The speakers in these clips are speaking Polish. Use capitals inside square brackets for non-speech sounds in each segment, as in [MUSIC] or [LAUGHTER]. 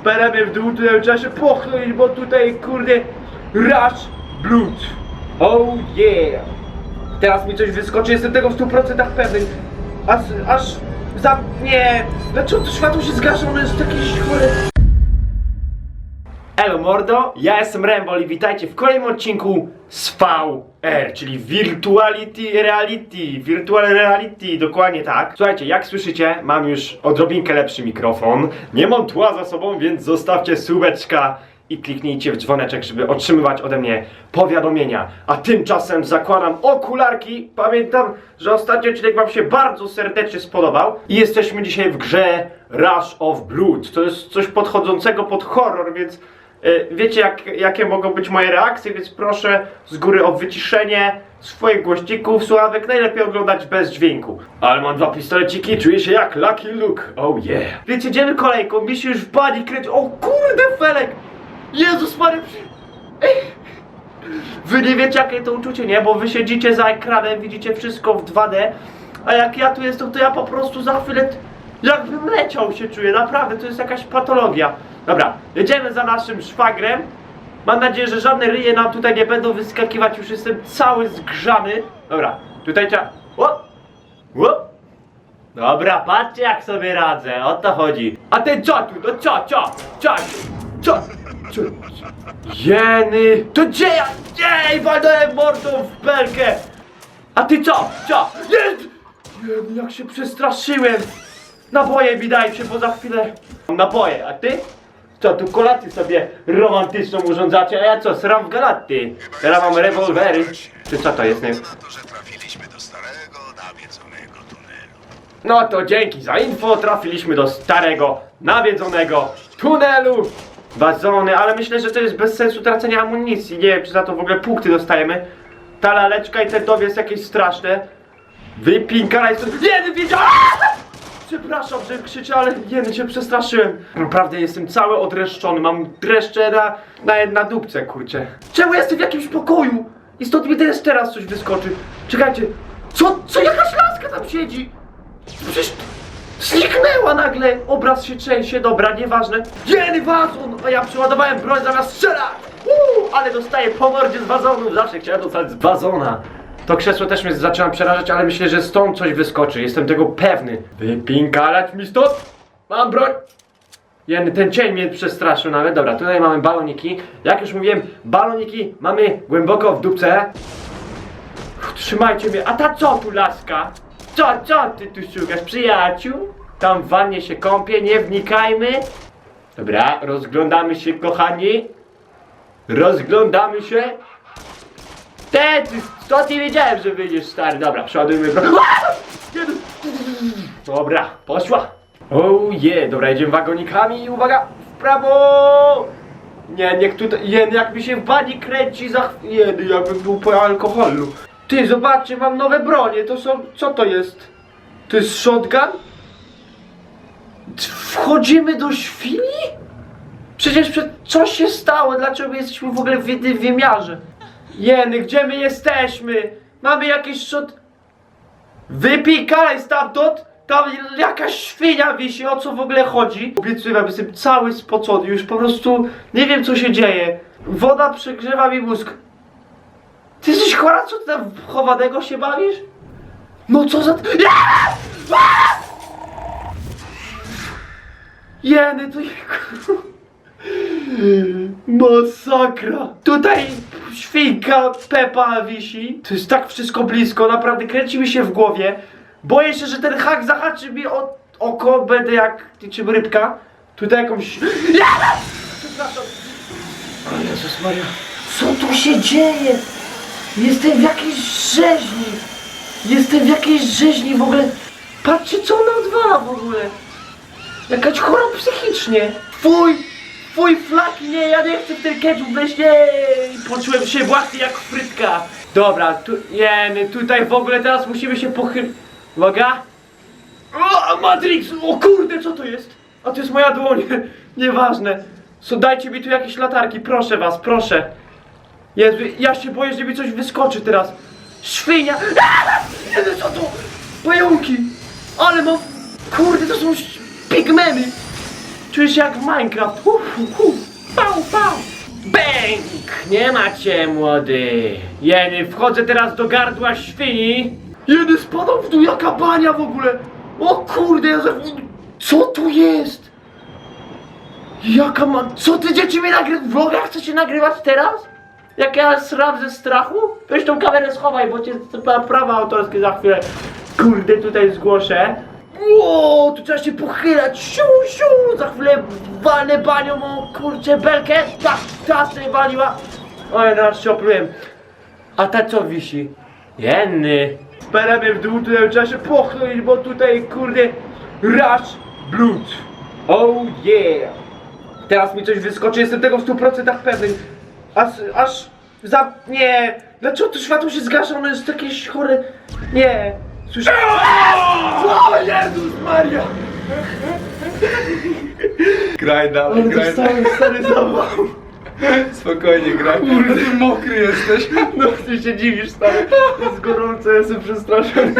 Speramy w dół, tutaj trzeba się pochylić, bo tutaj kurde rush blood. Oh yeah. Teraz mi coś wyskoczy, jestem tego w 100% pewny. Aż, aż za... nie. Dlaczego to światło się zgasza, ono jest jakieś chore. Elo mordo, ja jestem Rembol i witajcie w kolejnym odcinku z VR, czyli Virtuality Reality, Virtual Reality, dokładnie tak. Słuchajcie, jak słyszycie, mam już odrobinkę lepszy mikrofon, nie mam tła za sobą, więc zostawcie subeczka i kliknijcie w dzwoneczek, żeby otrzymywać ode mnie powiadomienia. A tymczasem zakładam okularki. Pamiętam, że ostatni odcinek Wam się bardzo serdecznie spodobał. I jesteśmy dzisiaj w grze Rush of Blood. To jest coś podchodzącego pod horror, więc wiecie jak, jakie mogą być moje reakcje, więc proszę z góry o wyciszenie swoich głośników, słuchawek. Najlepiej oglądać bez dźwięku. Ale mam dwa pistoleciki, czuję się jak Lucky Luke. Oh yeah. Więc jedziemy kolejką, mi się już w bani kręci. O kurde, Felek! Jezus Maria! Wy nie wiecie jakie to uczucie, nie? Bo wy siedzicie za ekranem, widzicie wszystko w 2D, a jak ja tu jestem, to ja po prostu za chwilę jakbym leciał się czuję, naprawdę, to jest jakaś patologia. Dobra, jedziemy za naszym szwagrem. Mam nadzieję, że żadne ryje nam tutaj nie będą wyskakiwać, już jestem cały zgrzany. Dobra, tutaj trzeba... O! O! Dobra, patrzcie jak sobie radzę, o to chodzi. A ten co tu, no co, co, co, co, co, Jeny, to gdzie ja, ej, walnąłem mordą w belkę. A ty co, co, jest, Jeny, jak się przestraszyłem. Napoje mi dajcie, bo za chwilę mam napoje, a ty? Co, tu kolację sobie romantyczną urządzacie, a ja co, sram w galatty. Teraz mam rewolwery. Czy co to jest, nie? na to, że trafiliśmy do starego, nawiedzonego tunelu. No to dzięki za info, trafiliśmy do starego, nawiedzonego tunelu. Wazony, ale myślę, że to jest bez sensu tracenia amunicji. Nie wiem, czy za to w ogóle punkty dostajemy. Ta laleczka i ten jest jakieś straszne. Wypinkala jest... Jedy, wiedziałem! Przepraszam, że krzyczę, ale jedy się przestraszyłem. Naprawdę jestem cały odreszczony, mam dreszcze na, na, na dupce, kurczę. Czemu jestem w jakimś pokoju? I stąd teraz coś wyskoczy. Czekajcie, co, co jakaś laska tam siedzi? Przecież zniknęła nagle, obraz się trzęsie, dobra, nieważne. Jeny wazon, a ja przeładowałem broń zamiast strzelać. Uuu, ale dostaję po mordzie z wazonu, zawsze chciałem dostać z wazona. To krzesło też mnie zaczynam przerażać, ale myślę, że stąd coś wyskoczy, jestem tego pewny. Wypinkalać mi stąd, mam broń. Jeny, ten cień mnie przestraszył nawet. Dobra, tutaj mamy baloniki. Jak już mówiłem, baloniki mamy głęboko w dupce. Trzymajcie mnie. A ta co tu laska? Co, co ty tu szukasz, przyjaciół? Tam w wannie się kąpie, nie wnikajmy. Dobra, rozglądamy się, kochani. Rozglądamy się. Te, ty, to nie wiedziałem, że wyjdziesz, stary. Dobra, przeładujmy bro. Aaa! Jedu. Dobra, poszła. Oh yeah, dobra, jedziemy wagonikami i uwaga, w prawo! Nie, niech tutaj, jen, jak mi się w bani kręci za chwilę, jakbym był po alkoholu. Ty, zobaczcie, mam nowe bronie, to są, co to jest? To jest shotgun? Wchodzimy do świni? Przecież przed, co się stało? Dlaczego my jesteśmy w ogóle w jednym wymiarze? Jeny, gdzie my jesteśmy? Mamy jakieś shot... Wypikaj stamtąd! Tam jakaś świnia wisi, o co w ogóle chodzi? Obiecuję wam, jestem cały spocony, już po prostu nie wiem co się dzieje. Woda przegrzewa mi mózg. Ty jesteś chora, co ty tam chowanego się bawisz? No co za... Jeny, to... Masakra! Tutaj świnka Pepa wisi. To jest tak wszystko blisko, naprawdę kręci mi się w głowie. Boję się, że ten hak zahaczy mi o oko, będę jak rybka. Tutaj jakąś... Przepraszam. O Jezus Maria. Co tu się dzieje? Jestem w jakiejś rzeźni. Jestem w jakiejś rzeźni w ogóle. Patrzcie co ona odwala w ogóle. Jakaś chora psychicznie. Fuj! Fuj flaki, nie, ja nie chcę ten ketchup wejść, nie! Poczułem się właśnie jak frytka. Dobra, tu, nie, tutaj w ogóle teraz musimy się pochylić. Uwaga! O, Matrix! O kurde, co to jest? A to jest moja dłoń. [LAUGHS] Nieważne. So, dajcie mi tu jakieś latarki, proszę was, proszę. Jezu, ja się boję, że mi coś wyskoczy teraz. Świnia! [LAUGHS] Jezu, co to? Pająki! Ale mam... Kurde, to są pigmeny! Czujesz jak w Minecraft. Uf, uf, uf. Pau, pau. Bęk! Nie macie, młody. Jeny, wchodzę teraz do gardła świni. Jeny, spadał w dół, jaka bania w ogóle. O kurde, ja za... Co tu jest? Jaka ma... Co ty dzieci mi nagry... Vloga chcecie nagrywać teraz? Jak ja sram ze strachu? Weź tą kamerę schowaj, bo cię pra- prawa autorskie za chwilę kurde tutaj zgłoszę. Ło, tu trzeba się pochylać, siu, siu, za chwilę walę banią o kurczę belkę, tak, ta sobie waliła. Oj, no aż się oplułem. A ta co wisi? Jenny. Speramy w dół, tutaj trzeba się pochylić, bo tutaj kurde rush blood. Oh yeah. Teraz mi coś wyskoczy, jestem tego w 100% pewny. Aż, aż za... nie. Dlaczego to światło się zgasza? Ono jest jakieś chore... Nie. Słyszę... O Jezus Maria! Graj dalej, Ale graj dostałem stary zawał. Spokojnie, graj. Kurde, ty mokry jesteś. No ty się dziwisz stary. Jest gorąco, jestem przestraszony.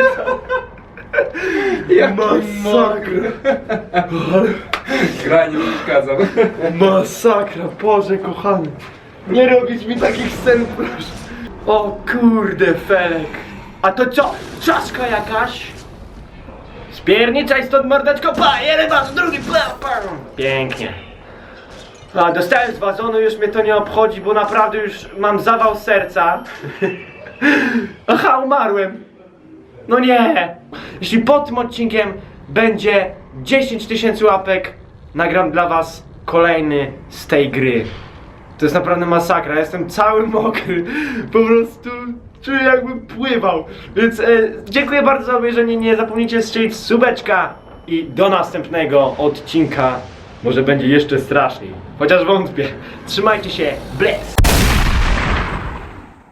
Jaki Masakra. Graj, nie przeszkadzam. Masakra, Boże kochany. Nie robić mi takich scen, proszę. O kurde, Felek. A to co? Czaszka jakaś? Spierniczaj stąd mordeczko, pa, jeden raz, drugi, pa. Pięknie. A, dostałem z wazonu, już mnie to nie obchodzi, bo naprawdę już mam zawał serca. [LAUGHS] Aha, umarłem. No nie! Jeśli pod tym odcinkiem będzie 10 tysięcy łapek, nagram dla was kolejny z tej gry. To jest naprawdę masakra, jestem cały [LAUGHS] mokry. Po prostu czuję jakbym pływał. Więc e, dziękuję bardzo za obejrzenie. Nie zapomnijcie strzelić subeczka i do następnego odcinka. Może będzie jeszcze straszniej. Chociaż wątpię. Trzymajcie się. Bless!